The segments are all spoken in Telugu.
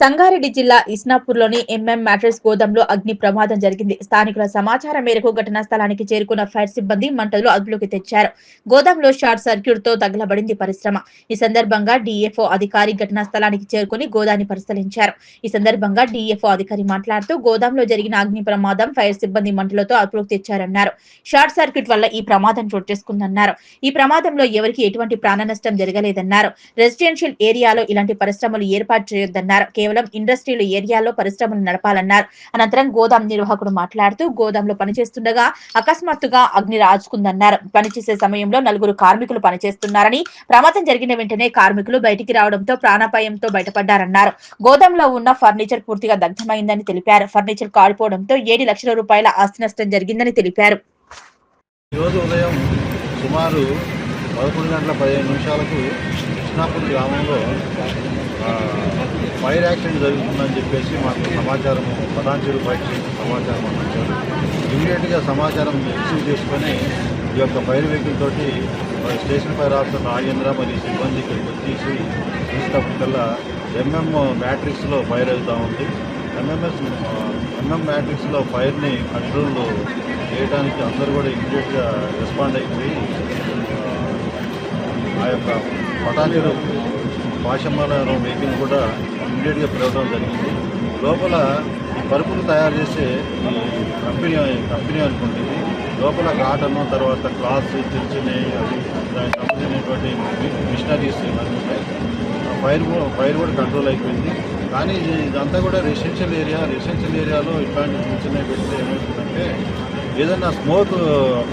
సంగారెడ్డి జిల్లా ఇస్నాపూర్లోని ఎంఎం మ్యాట్రెస్ గోదాంలో అగ్ని ప్రమాదం జరిగింది. స్థానికుల సమాచారం మేరకు ఘటనా స్థలానికి చేరుకున్న ఫైర్ సిబ్బంది మంటలు అదుపులోకి తెచ్చారు. గోదాంలో షార్ట్ సర్క్యూట్తో తగలబడింది పరిశ్రమ. ఈ సందర్భంగా డిఎఫ్ఓ అధికారి ఘటనా స్థలానికి చేరుకుని గోదాన్ని పరిశీలించారు. ఈ సందర్భంగా డిఎఫ్ఓ అధికారి మాట్లాడుతూ గోదాంలో జరిగిన అగ్ని ప్రమాదం ఫైర్ సిబ్బంది మంటలతో అదుపులోకి తెచ్చారన్నారు. షార్ట్ సర్క్యూట్ వల్ల ఈ ప్రమాదం చోటు చేసుకుందన్నారు. ఈ ప్రమాదంలో ఎవరికి ఎటువంటి ప్రాణ నష్టం జరగలేదన్నారు. రెసిడెన్షియల్ ఏరియాలో ఇలాంటి పరిశ్రమలు ఏర్పాటు చేయొద్దన్నారు. కేవలం ఇండస్ట్రియల్ ఏరియాలో పరిశ్రమలు నడపాలన్నారు. అనంతరం గోదాం నిర్వాహకుడు మాట్లాడుతూ గోదాంలో పనిచేస్తుండగా అకస్మాత్తుగా అగ్ని రాజుకుందన్నారు. పనిచేసే సమయంలో నలుగురు కార్మికులు పనిచేస్తున్నారని ప్రమాదం జరిగిన వెంటనే కార్మికులు బయటికి రావడంతో ప్రాణాపాయంతో బయటపడ్డారన్నారు. గోదాంలో ఉన్న ఫర్నిచర్ పూర్తిగా దగ్ధమైందని తెలిపారు. ఫర్నిచర్ కాలిపోవడంతో ఏడు లక్షల రూపాయల ఆస్తి నష్టం జరిగిందని తెలిపారు. ఈరోజు ఉదయం సుమారు పదకొండు గంటల పదిహేను నిమిషాలకు కృష్ణాపూర్ గ్రామంలో ఫైర్ యాక్సిడెంట్ జరుగుతుందని చెప్పేసి మాకు సమాచారం పటాన్చెరు ఫైర్ స్టేషన్ సమాచారం అందించారు. ఇమీడియట్గా సమాచారం రిసీవ్ చేసుకొని ఈ యొక్క ఫైర్ వెహికల్ తోటి స్టేషన్ ఫైర్ ఆఫీసర్ నాగేంద్ర మరియు సిబ్బంది ఇక్కడికి వచ్చేసి చూసేటప్పటికల్లా ఎంఎం మ్యాట్రిక్స్లో ఫైర్ అవుతూ ఉంది. ఎంఎంఎస్ ఎంఎం మ్యాట్రిక్స్లో ఫైర్ని కంట్రోల్ చేయడానికి అందరూ కూడా ఇమీడియట్గా రెస్పాండ్ అయిపోయి ఆ యొక్క పటానీరు పాశమ్మల వెహికల్ కూడా ఇమీడియట్గా పిలవడం జరిగింది. లోపల ఈ పరుపులు తయారు చేసే కంపెనీ కంపెనీ అనుకుంటుంది. లోపల కాటన్ తర్వాత క్లాస్ చిన్న చిన్నవి అవి దానికి సంబంధించినటువంటి మిషనరీస్ ఇవన్నీ ఉంటాయి. ఆ ఫైర్ ఫైర్ కూడా కంట్రోల్ అయిపోయింది. కానీ ఇదంతా కూడా రెసిడెన్షియల్ ఏరియా. రెసిడెన్షియల్ ఏరియాలో ఇట్లాంటి చిన్న చిన్నవి పెడితే ఏమవుతుందంటే ఏదైనా స్మోక్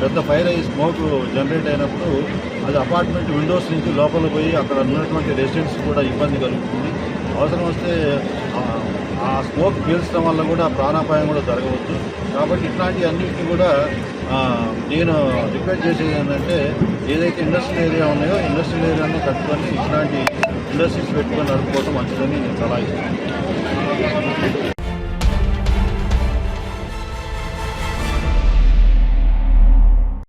పెద్ద ఫైర్ అయ్యి స్మోక్ జనరేట్ అయినప్పుడు అది అపార్ట్మెంట్ విండోస్ నుంచి లోపల పోయి అక్కడ ఉన్నటువంటి రెసిడెంట్స్ కూడా ఇబ్బంది కలుగుతుంది. అవసరం వస్తే ఆ- స్మోక్ పీల్చడం వల్ల కూడా ప్రాణాపాయం కూడా జరగవచ్చు. కాబట్టి ఇట్లాంటి అన్నింటినీ కూడా నేను రిక్వెస్ట్ చేసేది ఏంటంటే ఏదైతే ఇండస్ట్రియల్ ఏరియా ఉన్నాయో ఇండస్ట్రియల్ ఏరియాను కట్టుకొని ఇట్లాంటి ఇండస్ట్రీస్ పెట్టుకొని నడుపుకోవడం మంచిదని నేను సలహా ఇస్తాను